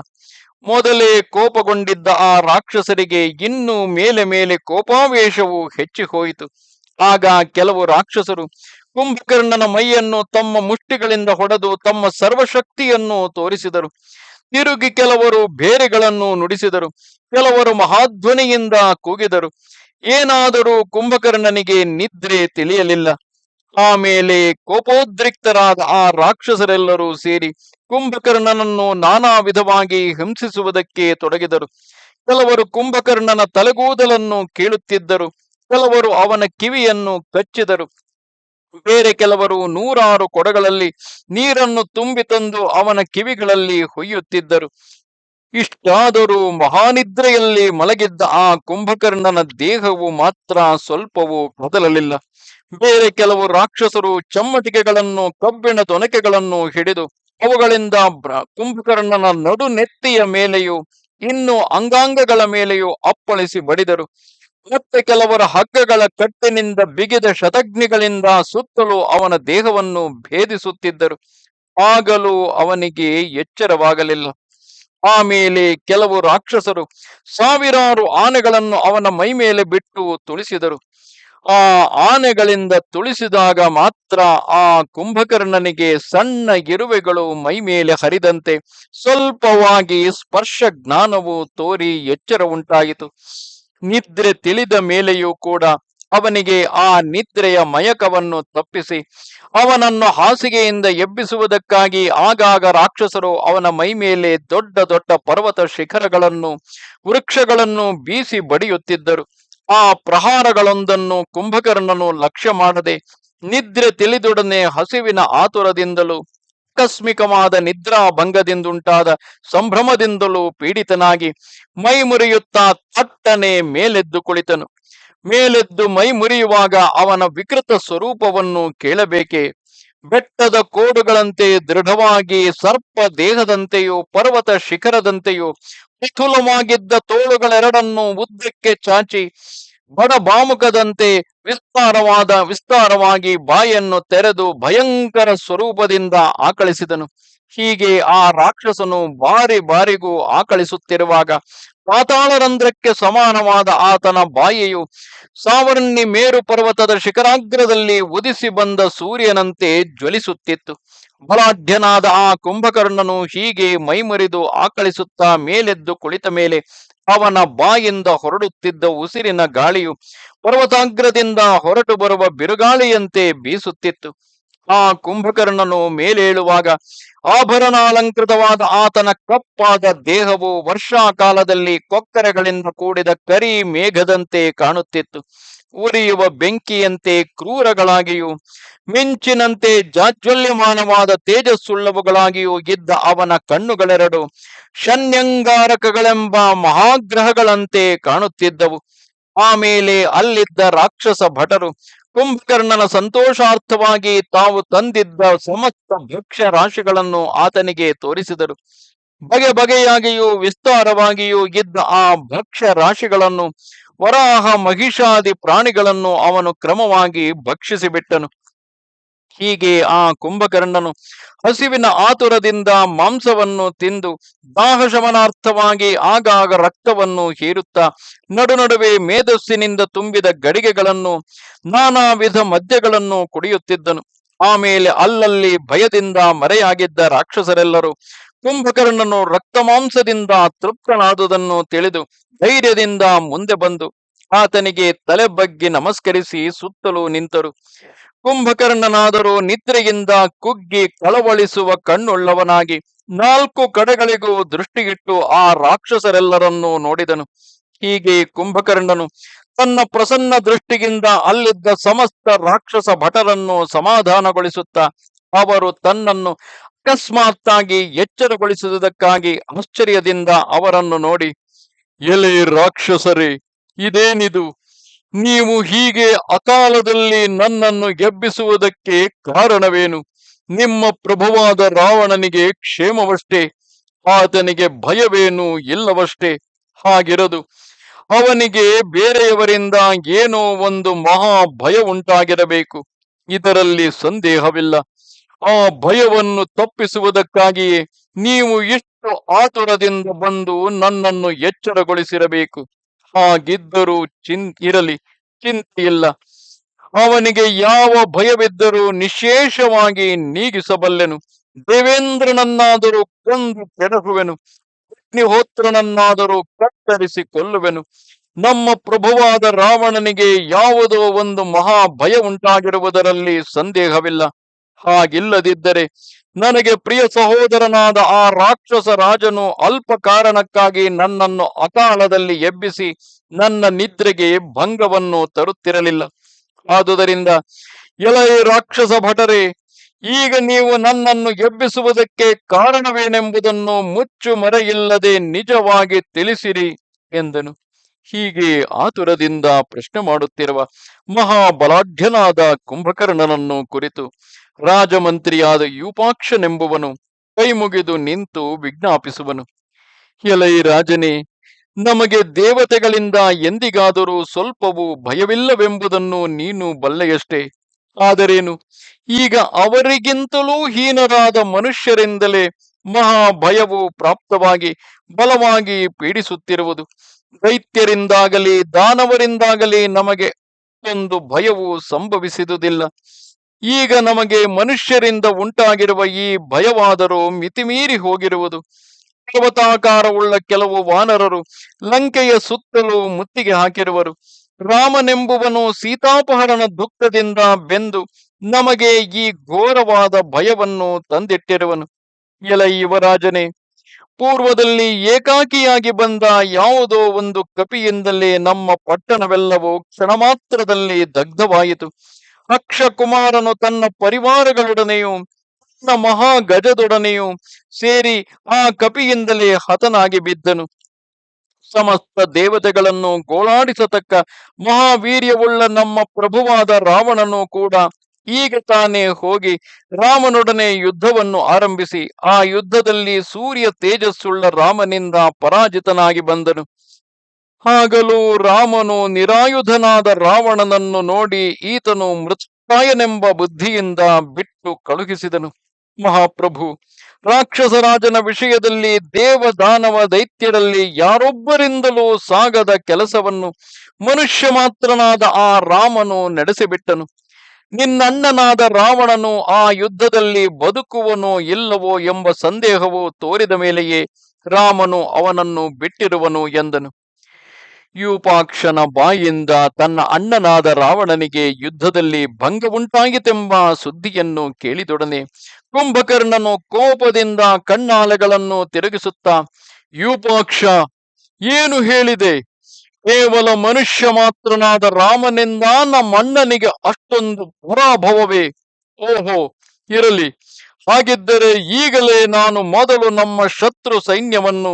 ಮೊದಲೇ ಕೋಪಗೊಂಡಿದ್ದ ಆ ರಾಕ್ಷಸರಿಗೆ ಇನ್ನೂ ಮೇಲೆ ಮೇಲೆ ಕೋಪಾವೇಶವು ಹೆಚ್ಚಿ ಹೋಯಿತು. ಆಗ ಕೆಲವು ರಾಕ್ಷಸರು ಕುಂಭಕರ್ಣನ ಮೈಯನ್ನು ತಮ್ಮ ಮುಷ್ಟಿಗಳಿಂದ ಹೊಡೆದು ತಮ್ಮ ಸರ್ವಶಕ್ತಿಯನ್ನು ತೋರಿಸಿದರು. ತಿರುಗಿ ಕೆಲವರು ಬೇರೆಗಳನ್ನು ನುಡಿಸಿದರು. ಕೆಲವರು ಮಹಾಧ್ವನಿಯಿಂದ ಕೂಗಿದರು. ಏನಾದರೂ ಕುಂಭಕರ್ಣನಿಗೆ ನಿದ್ರೆ ತಿಳಿಯಲಿಲ್ಲ. ಆಮೇಲೆ ಕೋಪೋದ್ರಿಕ್ತರಾದ ಆ ರಾಕ್ಷಸರೆಲ್ಲರೂ ಸೇರಿ ಕುಂಭಕರ್ಣನನ್ನು ನಾನಾ ವಿಧವಾಗಿ ಹಿಂಸಿಸುವುದಕ್ಕೆ ತೊಡಗಿದರು. ಕೆಲವರು ಕುಂಭಕರ್ಣನ ತಲೆಗೂದಲನ್ನು ಕೇಳುತ್ತಿದ್ದರು. ಕೆಲವರು ಅವನ ಕಿವಿಯನ್ನು ಕಚ್ಚಿದರು. ಬೇರೆ ಕೆಲವರು ನೂರಾರು ಕೊಡಗಳಲ್ಲಿ ನೀರನ್ನು ತುಂಬಿ ತಂದು ಅವನ ಕಿವಿಗಳಲ್ಲಿ ಹೊಯ್ಯುತ್ತಿದ್ದರು. ಇಷ್ಟಾದರೂ ಮಹಾನಿದ್ರೆಯಲ್ಲಿ ಮಲಗಿದ್ದ ಆ ಕುಂಭಕರ್ಣನ ದೇಹವು ಮಾತ್ರ ಸ್ವಲ್ಪವೂ ಕದಲಲಿಲ್ಲ ಬೇರೆ ಕೆಲವು ರಾಕ್ಷಸರು ಚಮ್ಮಟಿಕೆಗಳನ್ನು, ಕಬ್ಬಿಣ ತೊನಕೆಗಳನ್ನು ಹಿಡಿದು ಅವುಗಳಿಂದ ಕುಂಭಕರ್ಣನ ನಡು ನೆತ್ತಿಯ ಮೇಲೆಯೂ ಇನ್ನು ಅಂಗಾಂಗಗಳ ಮೇಲೆಯೂ ಅಪ್ಪಳಿಸಿ ಬಡಿದರು. ಮತ್ತೆ ಕೆಲವರ ಹಗ್ಗಗಳ ಕಟ್ಟಿನಿಂದ ಬಿಗಿದ ಶತಗ್ನಿಗಳಿಂದ ಸುತ್ತಲೂ ಅವನ ದೇಹವನ್ನು ಭೇದಿಸುತ್ತಿದ್ದರು. ಆಗಲೂ ಅವನಿಗೆ ಎಚ್ಚರವಾಗಲಿಲ್ಲ. ಆಮೇಲೆ ಕೆಲವು ರಾಕ್ಷಸರು ಸಾವಿರಾರು ಆನೆಗಳನ್ನು ಅವನ ಮೈ ಮೇಲೆ ಬಿಟ್ಟು ತುಳಿಸಿದರು. ಆ ಆನೆಗಳಿಂದ ತುಳಿಸಿದಾಗ ಮಾತ್ರ ಆ ಕುಂಭಕರ್ಣನಿಗೆ ಸಣ್ಣ ಇರುವೆಗಳು ಮೈ ಮೇಲೆ ಹರಿದಂತೆ ಸ್ವಲ್ಪವಾಗಿ ಸ್ಪರ್ಶ ಜ್ಞಾನವು ತೋರಿ ಎಚ್ಚರ ಉಂಟಾಯಿತು. ನಿದ್ರೆ ತಿಳಿದ ಮೇಲೆಯೂ ಕೂಡ ಅವನಿಗೆ ಆ ನಿದ್ರೆಯ ಮಯಕವನ್ನು ತಪ್ಪಿಸಿ, ಅವನನ್ನು ಹಾಸಿಗೆಯಿಂದ ಎಬ್ಬಿಸುವುದಕ್ಕಾಗಿ ಆಗಾಗ ರಾಕ್ಷಸರು ಅವನ ಮೈ ಮೇಲೆ ದೊಡ್ಡ ದೊಡ್ಡ ಪರ್ವತ ಶಿಖರಗಳನ್ನು, ವೃಕ್ಷಗಳನ್ನು ಬೀಸಿ ಬಡಿಯುತ್ತಿದ್ದರು. ಆ ಪ್ರಹಾರಗಳೊಂದನ್ನು ಕುಂಭಕರ್ಣನು ಲಕ್ಷ್ಯ ಮಾಡದೆ ನಿದ್ರೆ ತಿಳಿದೊಡನೆ ಹಸಿವಿನ ಆತುರದಿಂದಲೂ ಆಕಸ್ಮಿಕವಾದ ನಿದ್ರಾ ಭಂಗದಿಂದುಂಟಾದ ಸಂಭ್ರಮದಿಂದಲೂ ಪೀಡಿತನಾಗಿ ಮೈ ಮುರಿಯುತ್ತಾ ತಟ್ಟನೆ ಮೇಲೆದ್ದು ಕುಳಿತನು. ಮೇಲೆದ್ದು ಮೈ ಮುರಿಯುವಾಗ ಅವನ ವಿಕೃತ ಸ್ವರೂಪವನ್ನು ಕೇಳಬೇಕೆ? ಬೆಟ್ಟದ ಕೋಡುಗಳಂತೆ ದೃಢವಾಗಿ ಸರ್ಪ ದೇಹದಂತೆಯೂ ಪರ್ವತ ಶಿಖರದಂತೆಯೂ ವಿಥುಲವಾಗಿದ್ದ ತೋಳುಗಳೆರಡನ್ನು ಉದ್ದಕ್ಕೆ ಚಾಚಿ ಬಡಬಾಮುಕದಂತೆ ವಿಸ್ತಾರವಾದ, ವಿಸ್ತಾರವಾಗಿ ಬಾಯನ್ನು ತೆರೆದು ಭಯಂಕರ ಸ್ವರೂಪದಿಂದ ಆಕಳಿಸಿದನು. ಹೀಗೆ ಆ ರಾಕ್ಷಸನು ಬಾರಿ ಬಾರಿಗೂ ಆಕಳಿಸುತ್ತಿರುವಾಗ ಪಾತಾಳರಂಧ್ರಕ್ಕೆ ಸಮಾನವಾದ ಆತನ ಬಾಯಿಯು ಸಾವರ್ಣಿ ಮೇರು ಪರ್ವತದ ಶಿಖರಾಗ್ರದಲ್ಲಿ ಉದಿಸಿ ಬಂದ ಸೂರ್ಯನಂತೆ ಜ್ವಲಿಸುತ್ತಿತ್ತು. ಬಲಾಢ್ಯನಾದ ಆ ಕುಂಭಕರ್ಣನು ಹೀಗೆ ಮೈಮರಿದು ಆಕಳಿಸುತ್ತಾ ಮೇಲೆದ್ದು ಕುಳಿತ ಮೇಲೆ ಅವನ ಬಾಯಿಂದ ಹೊರಡುತ್ತಿದ್ದ ಉಸಿರಿನ ಗಾಳಿಯು ಪರ್ವತಾಗ್ರದಿಂದ ಹೊರಟು ಬರುವ ಬಿರುಗಾಳಿಯಂತೆ ಬೀಸುತ್ತಿತ್ತು. ಆ ಕುಂಭಕರ್ಣನು ಮೇಲೇಳುವಾಗ, ಆಭರಣಾಲಂಕೃತವಾದ ಆತನ ಕಪ್ಪಾದ ದೇಹವು ವರ್ಷಾಕಾಲದಲ್ಲಿ ಕೊಕ್ಕರೆಗಳಿಂದ ಕೂಡಿದ ಕರಿ ಮೇಘದಂತೆ ಕಾಣುತ್ತಿತ್ತು. ಉರಿಯುವ ಬೆಂಕಿಯಂತೆ ಕ್ರೂರಗಳಾಗಿಯೂ, ಮಿಂಚಿನಂತೆ ಜಾಜ್ವಲ್ಯಮಾನವಾದ ತೇಜಸ್ಸುಳ್ಳವುಗಳಾಗಿಯೂ ಇದ್ದ ಅವನ ಕಣ್ಣುಗಳೆರಡು ಶನ್ಯಂಗಾರಕಗಳೆಂಬ ಮಹಾಗ್ರಹಗಳಂತೆ ಕಾಣುತ್ತಿದ್ದವು. ಆಮೇಲೆ ಅಲ್ಲಿದ್ದ ರಾಕ್ಷಸ ಭಟರು ಕುಂಭಕರ್ಣನ ಸಂತೋಷಾರ್ಥವಾಗಿ ತಾವು ತಂದಿದ್ದ ಸಮಸ್ತ ಭಕ್ಷ್ಯ ರಾಶಿಗಳನ್ನು ಆತನಿಗೆ ತೋರಿಸಿದರು. ಬಗೆ ಬಗೆಯಾಗಿಯೂ ವಿಸ್ತಾರವಾಗಿಯೂ ಇದ್ದ ಆ ಭಕ್ಷ್ಯ ರಾಶಿಗಳನ್ನು ವರಾಹ ಮಹಿಷಾದಿ ಪ್ರಾಣಿಗಳನ್ನು ಅವನು ಕ್ರಮವಾಗಿ ಭಕ್ಷಿಸಿಬಿಟ್ಟನು. ಹೀಗೆ ಆ ಕುಂಭಕರ್ಣನು ಹಸಿವಿನ ಆತುರದಿಂದ ಮಾಂಸವನ್ನು ತಿಂದು ದಾಹಶಮನಾರ್ಥವಾಗಿ ಆಗಾಗ ರಕ್ತವನ್ನು ಹೀರುತ್ತಾ ನಡು ನಡುವೆ ಮೇಧಸ್ಸಿನಿಂದ ತುಂಬಿದ ಗಡಿಗೆಗಳನ್ನು ನಾನಾ ವಿಧ ಮದ್ಯಗಳನ್ನು ಕುಡಿಯುತ್ತಿದ್ದನು. ಆಮೇಲೆ ಅಲ್ಲಲ್ಲಿ ಭಯದಿಂದ ಮರೆಯಾಗಿದ್ದ ರಾಕ್ಷಸರೆಲ್ಲರೂ ಕುಂಭಕರ್ಣನು ರಕ್ತ ಮಾಂಸದಿಂದ ತೃಪ್ತನಾದುದನ್ನು ತಿಳಿದು ಧೈರ್ಯದಿಂದ ಮುಂದೆ ಬಂದು ಆತನಿಗೆ ತಲೆ ಬಗ್ಗೆ ನಮಸ್ಕರಿಸಿ ಸುತ್ತಲೂ ನಿಂತರು. ಕುಂಭಕರ್ಣನಾದರೂ ನಿದ್ರೆಯಿಂದ ಕುಗ್ಗಿ ಕಳವಳಿಸುವ ಕಣ್ಣುಳ್ಳವನಾಗಿ ನಾಲ್ಕು ಕಡೆಗಳಿಗೂ ದೃಷ್ಟಿಗಿಟ್ಟು ಆ ರಾಕ್ಷಸರೆಲ್ಲರನ್ನೂ ನೋಡಿದನು. ಹೀಗೆ ಕುಂಭಕರ್ಣನು ತನ್ನ ಪ್ರಸನ್ನ ದೃಷ್ಟಿಗಿಂದ ಅಲ್ಲಿದ್ದ ಸಮಸ್ತ ರಾಕ್ಷಸ ಭಟರನ್ನು ಸಮಾಧಾನಗೊಳಿಸುತ್ತಾ ಅವರು ತನ್ನನ್ನು ಅಕಸ್ಮಾತ್ತಾಗಿ ಎಚ್ಚರಗೊಳಿಸುವುದಕ್ಕಾಗಿ ಆಶ್ಚರ್ಯದಿಂದ ಅವರನ್ನು ನೋಡಿ, ಎಲೆ ರಾಕ್ಷಸರೇ, ಇದೇನಿದು? ನೀವು ಹೀಗೆ ಅಕಾಲದಲ್ಲಿ ನನ್ನನ್ನು ಎಬ್ಬಿಸುವುದಕ್ಕೆ ಕಾರಣವೇನು? ನಿಮ್ಮ ಪ್ರಭುವಾದ ರಾವಣನಿಗೆ ಕ್ಷೇಮವಷ್ಟೇ, ಆತನಿಗೆ ಭಯವೇನು ಇಲ್ಲವಷ್ಟೇ, ಹಾಗಿರದು. ಅವನಿಗೆ ಬೇರೆಯವರಿಂದ ಏನೋ ಒಂದು ಮಹಾ ಭಯ ಉಂಟಾಗಿರಬೇಕು. ಇದರಲ್ಲಿ ಸಂದೇಹವಿಲ್ಲ. ಆ ಭಯವನ್ನು ತಪ್ಪಿಸುವುದಕ್ಕಾಗಿ ನೀವು ಎಷ್ಟು ಆತುರದಿಂದ ಬಂದು ನನ್ನನ್ನು ಎಚ್ಚರಗೊಳಿಸಿರಬೇಕು? ಹಾಗಿದ್ದರೂ ಚಿನ್ ಇರಲಿ, ಚಿಂತೆಯಿಲ್ಲ. ಅವನಿಗೆ ಯಾವ ಭಯವಿದ್ದರೂ ನಿಶೇಷವಾಗಿ ನೀಗಿಸಬಲ್ಲೆನು. ದೇವೇಂದ್ರನನ್ನಾದರೂ ಕೊಂದು ಕೆಡಹುವೆನು. ಅಗ್ನಿಹೋತ್ರನನ್ನಾದರೂ ಕತ್ತರಿಸಿ ಕೊಲ್ಲುವೆನು ನಮ್ಮ ಪ್ರಭುವಾದ ರಾವಣನಿಗೆ ಯಾವುದೋ ಒಂದು ಮಹಾ ಭಯ ಉಂಟಾಗಿರುವುದರಲ್ಲಿ ಸಂದೇಹವಿಲ್ಲ. ಹಾಗಿಲ್ಲದಿದ್ದರೆ ನನಗೆ ಪ್ರಿಯ ಸಹೋದರನಾದ ಆ ರಾಕ್ಷಸ ರಾಜನು ಅಲ್ಪ ಕಾರಣಕ್ಕಾಗಿ ನನ್ನನ್ನು ಅಕಾಲದಲ್ಲಿ ಎಬ್ಬಿಸಿ ನನ್ನ ನಿದ್ರೆಗೆ ಭಂಗವನ್ನು ತರುತ್ತಿರಲಿಲ್ಲ. ಆದುದರಿಂದ ಎಲೈ ರಾಕ್ಷಸ ಭಟರೇ, ಈಗ ನೀವು ನನ್ನನ್ನು ಎಬ್ಬಿಸುವುದಕ್ಕೆ ಕಾರಣವೇನೆಂಬುದನ್ನು ಮುಚ್ಚು ಮರೆಯಿಲ್ಲದೆ ನಿಜವಾಗಿ ತಿಳಿಸಿರಿ ಎಂದನು. ಹೀಗೆ ಆತುರದಿಂದ ಪ್ರಶ್ನೆ ಮಾಡುತ್ತಿರುವ ಮಹಾಬಲಾಢ್ಯನಾದ ಕುಂಭಕರ್ಣನನ್ನು ಕುರಿತು ರಾಜಮಂತ್ರಿಯಾದ ಯೂಪಾಕ್ಷನೆಂಬುವನು ಕೈ ಮುಗಿದು ನಿಂತು ವಿಜ್ಞಾಪಿಸುವನು. ಎಲೈ ರಾಜನೇ, ನಮಗೆ ದೇವತೆಗಳಿಂದ ಎಂದಿಗಾದರೂ ಸ್ವಲ್ಪವೂ ಭಯವಿಲ್ಲವೆಂಬುದನ್ನು ನೀನು ಬಲ್ಲೆಯಷ್ಟೇ. ಆದರೇನು, ಈಗ ಅವರಿಗಿಂತಲೂ ಹೀನರಾದ ಮನುಷ್ಯರಿಂದಲೇ ಮಹಾ ಭಯವು ಪ್ರಾಪ್ತವಾಗಿ ಬಲವಾಗಿ ಪೀಡಿಸುತ್ತಿರುವುದು. ದೈತ್ಯರಿಂದಾಗಲಿ, ದಾನವರಿಂದಾಗಲಿ ನಮಗೆ ಒಂದು ಭಯವು ಸಂಭವಿಸಿದುದಿಲ್ಲ. ಈಗ ನಮಗೆ ಮನುಷ್ಯರಿಂದ ಉಂಟಾಗಿರುವ ಈ ಭಯವಾದರೂ ಮಿತಿಮೀರಿ ಹೋಗಿರುವುದು. ಪರ್ವತಾಕಾರವುಳ್ಳ ಕೆಲವು ವಾನರರು ಲಂಕೆಯ ಸುತ್ತಲೂ ಮುತ್ತಿಗೆ ಹಾಕಿರುವರು. ರಾಮನೆಂಬುವನು ಸೀತಾಪಹರಣ ದುಃಖದಿಂದ ಬೆಂದು ನಮಗೆ ಈ ಘೋರವಾದ ಭಯವನ್ನು ತಂದಿಟ್ಟಿರುವನು. ಎಲ ಯುವರಾಜನೇ, ಪೂರ್ವದಲ್ಲಿ ಏಕಾಕಿಯಾಗಿ ಬಂದ ಯಾವುದೋ ಒಂದು ಕಪಿಯಿಂದಲೇ ನಮ್ಮ ಪಟ್ಟಣವೆಲ್ಲವೂ ಕ್ಷಣ ಮಾತ್ರದಲ್ಲಿ ದಗ್ಧವಾಯಿತು. ಅಕ್ಷ ಕುಮಾರನು ತನ್ನ ಪರಿವಾರಗಳೊಡನೆಯೂ, ತನ್ನ ಮಹಾ ಗಜದೊಡನೆಯೂ ಸೇರಿ ಆ ಕಪಿಯಿಂದಲೇ ಹತನಾಗಿ ಬಿದ್ದನು. ಸಮಸ್ತ ದೇವತೆಗಳನ್ನು ಗೋಳಾಡಿಸತಕ್ಕ ಮಹಾವೀರ್ಯವುಳ್ಳ ನಮ್ಮ ಪ್ರಭುವಾದ ರಾವಣನು ಕೂಡ ಈಗ ತಾನೇ ಹೋಗಿ ರಾಮನೊಡನೆ ಯುದ್ಧವನ್ನು ಆರಂಭಿಸಿ, ಆ ಯುದ್ಧದಲ್ಲಿ ಸೂರ್ಯ ತೇಜಸ್ಸುಳ್ಳ ರಾಮನಿಂದ ಪರಾಜಿತನಾಗಿ ಬಂದನು. ಆಗಲೂ ರಾಮನು ನಿರಾಯುಧನಾದ ರಾವಣನನ್ನು ನೋಡಿ ಈತನು ಮೃತ್ಪಾಯನೆಂಬ ಬುದ್ಧಿಯಿಂದ ಬಿಟ್ಟು ಕಳುಹಿಸಿದನು. ಮಹಾಪ್ರಭು ರಾಕ್ಷಸರಾಜನ ವಿಷಯದಲ್ಲಿ ದೇವ ದಾನವ ದೈತ್ಯರಲ್ಲಿ ಯಾರೊಬ್ಬರಿಂದಲೂ ಸಾಗದ ಕೆಲಸವನ್ನು ಮನುಷ್ಯ ಮಾತ್ರನಾದ ಆ ರಾಮನು ನಡೆಸಿಬಿಟ್ಟನು. ನಿನ್ನಣ್ಣನಾದ ರಾವಣನು ಆ ಯುದ್ಧದಲ್ಲಿ ಬದುಕುವನೋ ಇಲ್ಲವೋ ಎಂಬ ಸಂದೇಹವು ತೋರಿದ ಮೇಲೆಯೇ ರಾಮನು ಅವನನ್ನು ಬಿಟ್ಟಿರುವನು ಎಂದನು. ಯೂಪಾಕ್ಷನ ಬಾಯಿಂದ ತನ್ನ ಅಣ್ಣನಾದ ರಾವಣನಿಗೆ ಯುದ್ಧದಲ್ಲಿ ಭಂಗ ಉಂಟಾಗಿತೆಂಬ ಸುದ್ದಿಯನ್ನು ಕೇಳಿದೊಡನೆ ಕುಂಭಕರ್ಣನು ಕೋಪದಿಂದ ಕಣ್ಣಾಲೆಗಳನ್ನು ತಿರುಗಿಸುತ್ತಾ ಯೂಪಾಕ್ಷ ಏನು ಹೇಳಿದೆ? ಕೇವಲ ಮನುಷ್ಯ ಮಾತ್ರನಾದ ರಾಮನಿಂದ ನಮ್ಮಣ್ಣನಿಗೆ ಅಷ್ಟೊಂದು ಪರಾಭವವೇ? ಓಹೋ, ಇರಲಿ ಹಾಗಿದ್ದರೆ ಈಗಲೇ ನಾನು ಮೊದಲು ನಮ್ಮ ಶತ್ರು ಸೈನ್ಯವನ್ನು,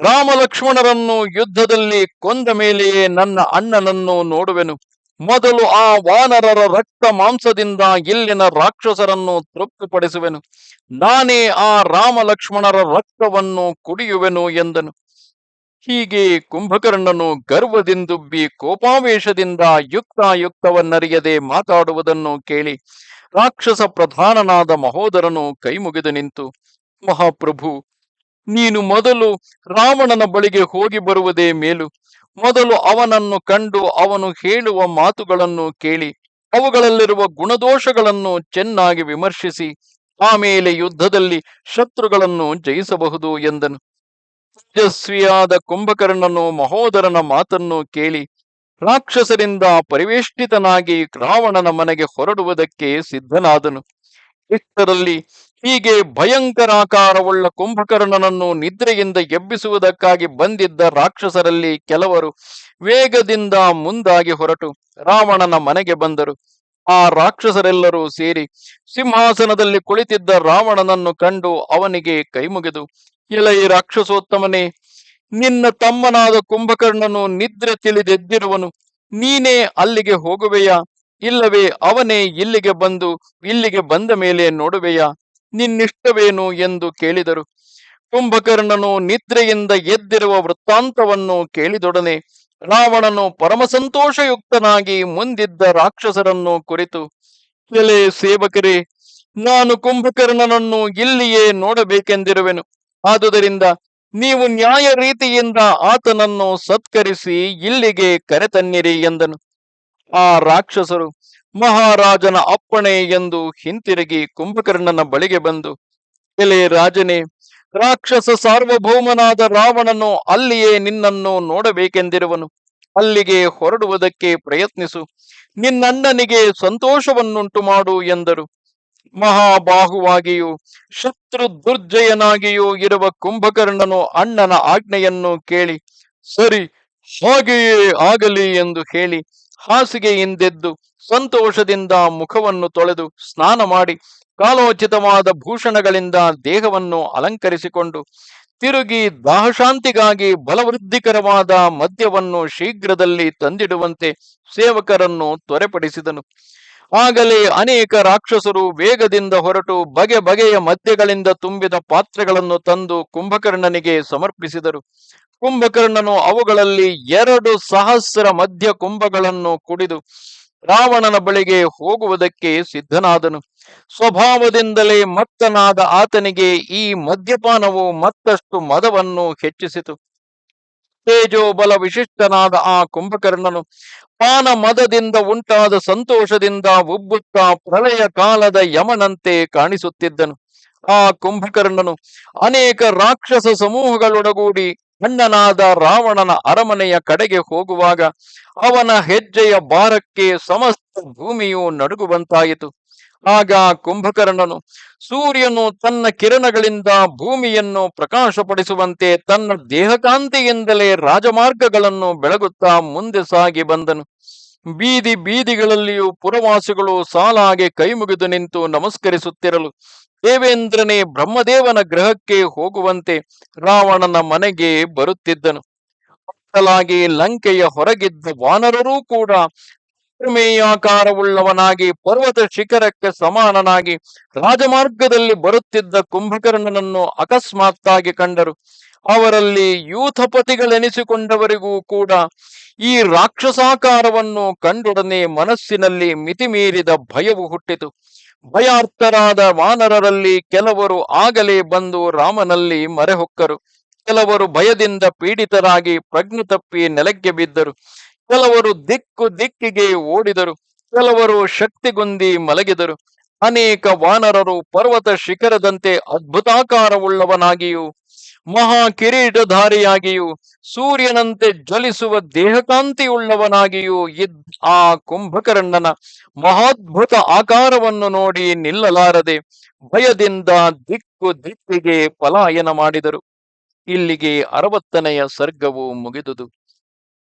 ರಾಮಲಕ್ಷ್ಮಣರನ್ನು ಯುದ್ಧದಲ್ಲಿ ಕೊಂದ ಮೇಲೆಯೇ ನನ್ನ ಅಣ್ಣನನ್ನು ನೋಡುವೆನು. ಮೊದಲು ಆ ವಾನರರ ರಕ್ತ ಮಾಂಸದಿಂದ ಇಲ್ಲಿನ ರಾಕ್ಷಸರನ್ನು ತೃಪ್ತಿಪಡಿಸುವೆನು. ನಾನೇ ಆ ರಾಮ ಲಕ್ಷ್ಮಣರ ರಕ್ತವನ್ನು ಕುಡಿಯುವೆನು ಎಂದನು. ಹೀಗೆ ಕುಂಭಕರ್ಣನು ಗರ್ವದಿಂದುಬ್ಬಿ ಕೋಪಾವೇಶದಿಂದ ಯುಕ್ತಾಯುಕ್ತವನ್ನರಿಯದೆ ಮಾತಾಡುವುದನ್ನು ಕೇಳಿ ರಾಕ್ಷಸ ಪ್ರಧಾನನಾದ ಮಹೋದರನು ಕೈಮುಗಿದು ನಿಂತು, ಮಹಾಪ್ರಭು, ನೀನು ಮೊದಲು ರಾವಣನ ಬಳಿಗೆ ಹೋಗಿ ಬರುವುದೇ ಮೇಲು. ಮೊದಲು ಅವನನ್ನು ಕಂಡು ಅವನು ಹೇಳುವ ಮಾತುಗಳನ್ನು ಕೇಳಿ, ಅವುಗಳಲ್ಲಿರುವ ಗುಣದೋಷಗಳನ್ನು ಚೆನ್ನಾಗಿ ವಿಮರ್ಶಿಸಿ, ಆಮೇಲೆ ಯುದ್ಧದಲ್ಲಿ ಶತ್ರುಗಳನ್ನು ಜಯಿಸಬಹುದು ಎಂದನು. ತೇಜಸ್ವಿಯಾದ ಕುಂಭಕರ್ಣನು ಮಹೋದರನ ಮಾತನ್ನು ಕೇಳಿ ರಾಕ್ಷಸರಿಂದ ಪರಿವೇಷ್ಟಿತನಾಗಿ ರಾವಣನ ಮನೆಗೆ ಹೊರಡುವುದಕ್ಕೆ ಸಿದ್ಧನಾದನು. ಇಷ್ಟರಲ್ಲಿ ಹೀಗೆ ಭಯಂಕರಾಕಾರವುಳ್ಳ ಕುಂಭಕರ್ಣನನ್ನು ನಿದ್ರೆಯಿಂದ ಎಬ್ಬಿಸುವುದಕ್ಕಾಗಿ ಬಂದಿದ್ದ ರಾಕ್ಷಸರಲ್ಲಿ ಕೆಲವರು ವೇಗದಿಂದ ಮುಂದಾಗಿ ಹೊರಟು ರಾವಣನ ಮನೆಗೆ ಬಂದರು. ಆ ರಾಕ್ಷಸರೆಲ್ಲರೂ ಸೇರಿ ಸಿಂಹಾಸನದಲ್ಲಿ ಕುಳಿತಿದ್ದ ರಾವಣನನ್ನು ಕಂಡು ಅವನಿಗೆ ಕೈಮುಗಿದು, ಎಲೈ ರಾಕ್ಷಸೋತ್ತಮನೇ ನಿನ್ನ ತಮ್ಮನಾದ ಕುಂಭಕರ್ಣನು ನಿದ್ರೆ ತಿಳಿದೆದ್ದಿರುವನು. ನೀನೇ ಅಲ್ಲಿಗೆ ಹೋಗುವೆಯಾ? ಇಲ್ಲವೇ ಅವನೇ ಇಲ್ಲಿಗೆ ಬಂದು ಇಲ್ಲಿಗೆ ಬಂದ ಮೇಲೆ ನೋಡುವೆಯಾ? ನಿನ್ನಿಷ್ಟವೇನು ಎಂದು ಕೇಳಿದರು. ಕುಂಭಕರ್ಣನು ನಿದ್ರೆಯಿಂದ ಎದ್ದಿರುವ ವೃತ್ತಾಂತವನ್ನು ಕೇಳಿದೊಡನೆ ರಾವಣನು ಪರಮಸಂತೋಷಯುಕ್ತನಾಗಿ ಮುಂದಿದ್ದ ರಾಕ್ಷಸರನ್ನು ಕುರಿತು, ಎಲೆ ಸೇವಕರೇ, ನಾನು ಕುಂಭಕರ್ಣನನ್ನು ಇಲ್ಲಿಯೇ ನೋಡಬೇಕೆಂದಿರುವೆನು. ಆದುದರಿಂದ ನೀವು ನ್ಯಾಯ ರೀತಿಯಿಂದ ಆತನನ್ನು ಸತ್ಕರಿಸಿ ಇಲ್ಲಿಗೆ ಕರೆತನ್ನಿರಿ ಎಂದನು. ಆ ರಾಕ್ಷಸರು ಮಹಾರಾಜನ ಅಪ್ಪಣೆ ಎಂದು ಹಿಂತಿರುಗಿ ಕುಂಭಕರ್ಣನ ಬಳಿಗೆ ಬಂದು, ಎಲೆ ರಾಜನೇ, ರಾಕ್ಷಸ ಸಾರ್ವಭೌಮನಾದ ರಾವಣನು ಅಲ್ಲಿಯೇ ನಿನ್ನನ್ನು ನೋಡಬೇಕೆಂದಿರುವನು. ಅಲ್ಲಿಗೆ ಹೊರಡುವುದಕ್ಕೆ ಪ್ರಯತ್ನಿಸು. ನಿನ್ನಣ್ಣನಿಗೆ ಸಂತೋಷವನ್ನುಂಟು ಮಾಡು ಎಂದರು. ಮಹಾಬಾಹುವಾಗಿಯೂ ಶತ್ರು ದುರ್ಜಯನಾಗಿಯೂ ಇರುವ ಕುಂಭಕರ್ಣನು ಅಣ್ಣನ ಆಜ್ಞೆಯನ್ನು ಕೇಳಿ, ಸರಿ, ಹಾಗೆಯೇ ಆಗಲಿ ಎಂದು ಹೇಳಿ ಹಾಸಿಗೆಯಿಂದೆದ್ದು ಸಂತೋಷದಿಂದ ಮುಖವನ್ನು ತೊಳೆದು ಸ್ನಾನ ಮಾಡಿ, ಕಾಲೋಚಿತವಾದ ಭೂಷಣಗಳಿಂದ ದೇಹವನ್ನು ಅಲಂಕರಿಸಿಕೊಂಡು, ತಿರುಗಿ ದಾಹಶಾಂತಿಗಾಗಿ ಬಲವೃದ್ಧಿಕರವಾದ ಮದ್ಯವನ್ನು ಶೀಘ್ರದಲ್ಲಿ ತಂದಿಡುವಂತೆ ಸೇವಕರನ್ನು ತ್ವರೆಪಡಿಸಿದನು. ಆಗಲೇ ಅನೇಕ ರಾಕ್ಷಸರು ವೇಗದಿಂದ ಹೊರಟು ಬಗೆ ಬಗೆಯ ಮದ್ಯಗಳಿಂದ ತುಂಬಿದ ಪಾತ್ರೆಗಳನ್ನು ತಂದು ಕುಂಭಕರ್ಣನಿಗೆ ಸಮರ್ಪಿಸಿದರು. ಕುಂಭಕರ್ಣನು ಅವುಗಳಲ್ಲಿ ಎರಡು ಸಹಸ್ರ ಮಧ್ಯ ಕುಂಭಗಳನ್ನು ಕುಡಿದು ರಾವಣನ ಬಳಿಗೆ ಹೋಗುವುದಕ್ಕೆ ಸಿದ್ಧನಾದನು. ಸ್ವಭಾವದಿಂದಲೇ ಮತ್ತನಾದ ಆತನಿಗೆ ಈ ಮದ್ಯಪಾನವು ಮತ್ತಷ್ಟು ಮದವನ್ನು ಹೆಚ್ಚಿಸಿತು. ತೇಜೋಬಲ ವಿಶಿಷ್ಟನಾದ ಆ ಕುಂಭಕರ್ಣನು ಪಾನ ಮದದಿಂದ ಉಂಟಾದ ಸಂತೋಷದಿಂದ ಉಬ್ಬುತ್ತಾ ಪ್ರಳಯ ಕಾಲದ ಯಮನಂತೆ ಕಾಣಿಸುತ್ತಿದ್ದನು. ಆ ಕುಂಭಕರ್ಣನು ಅನೇಕ ರಾಕ್ಷಸ ಸಮೂಹಗಳೊಡಗೂಡಿ ಅಣ್ಣನಾದ ರಾವಣನ ಅರಮನೆಯ ಕಡೆಗೆ ಹೋಗುವಾಗ ಅವನ ಹೆಜ್ಜೆಯ ಭಾರಕ್ಕೆ ಸಮಸ್ತ ಭೂಮಿಯು ನಡುಗುವಂತಾಯಿತು. ಆಗ ಕುಂಭಕರ್ಣನು ಸೂರ್ಯನು ತನ್ನ ಕಿರಣಗಳಿಂದ ಭೂಮಿಯನ್ನು ಪ್ರಕಾಶಪಡಿಸುವಂತೆ ತನ್ನ ದೇಹಕಾಂತಿಯಿಂದಲೇ ರಾಜಮಾರ್ಗಗಳನ್ನು ಬೆಳಗುತ್ತಾ ಮುಂದೆ ಸಾಗಿ ಬಂದನು. ಬೀದಿ ಬೀದಿಗಳಲ್ಲಿಯೂ ಪುರವಾಸಿಗಳು ಸಾಲಾಗಿ ಕೈಮುಗಿದು ನಿಂತು ನಮಸ್ಕರಿಸುತ್ತಿರಲು ದೇವೇಂದ್ರನೇ ಬ್ರಹ್ಮದೇವನ ಗ್ರಹಕ್ಕೆ ಹೋಗುವಂತೆ ರಾವಣನ ಮನೆಗೆ ಬರುತ್ತಿದ್ದನು. ಲಂಕೆಯ ಹೊರಗಿದ್ದ ವಾನರರೂ ಕೂಡ ಪ್ರಮೇಯಾಕಾರವುಳ್ಳವನಾಗಿ ಪರ್ವತ ಶಿಖರಕ್ಕೆ ಸಮಾನನಾಗಿ, ರಾಜಮಾರ್ಗದಲ್ಲಿ ಬರುತ್ತಿದ್ದ ಕುಂಭಕರ್ಣನನ್ನು ಅಕಸ್ಮಾತ್ತಾಗಿ ಕಂಡರು. ಅವರಲ್ಲಿ ಯೂಥಪತಿಗಳೆನಿಸಿಕೊಂಡವರಿಗೂ ಕೂಡ ಈ ರಾಕ್ಷಸಾಕಾರವನ್ನು ಕಂಡೊಡನೆ ಮನಸ್ಸಿನಲ್ಲಿ ಮಿತಿಮೀರಿದ ಭಯವು ಹುಟ್ಟಿತು. ಭಯಾರ್ಥರಾದ ವಾನರರಲ್ಲಿ ಕೆಲವರು ಆಗಲೇ ಬಂದು ರಾಮನಲ್ಲಿ ಮರೆಹೊಕ್ಕರು. ಕೆಲವರು ಭಯದಿಂದ ಪೀಡಿತರಾಗಿ ಪ್ರಜ್ಞೆ ತಪ್ಪಿ ನೆಲಕ್ಕೆ ಬಿದ್ದರು. ಕೆಲವರು ದಿಕ್ಕು ದಿಕ್ಕಿಗೆ ಓಡಿದರು, ಕೆಲವರು ಶಕ್ತಿಗುಂದಿ ಮಲಗಿದರು. ಅನೇಕ ವಾನರರು ಪರ್ವತ ಶಿಖರದಂತೆ ಅದ್ಭುತಾಕಾರವುಳ್ಳವನಾಗಿಯೂ, ಮಹಾ ಕಿರೀಟಧಾರಿಯಾಗಿಯೂ, ಸೂರ್ಯನಂತೆ ಜ್ವಲಿಸುವ ದೇಹಕಾಂತಿಯುಳ್ಳವನಾಗಿಯೂ ಇದ್ ಆ ಕುಂಭಕರ್ಣನ ಮಹಾದ್ಭುತ ಆಕಾರವನ್ನು ನೋಡಿ ನಿಲ್ಲಲಾರದೆ ಭಯದಿಂದ ದಿಕ್ಕು ದಿಕ್ಕಿಗೆ ಪಲಾಯನ ಮಾಡಿದರು. ಇಲ್ಲಿಗೆ ಅರವತ್ತನೆಯ ಸರ್ಗವು ಮುಗಿದುದು.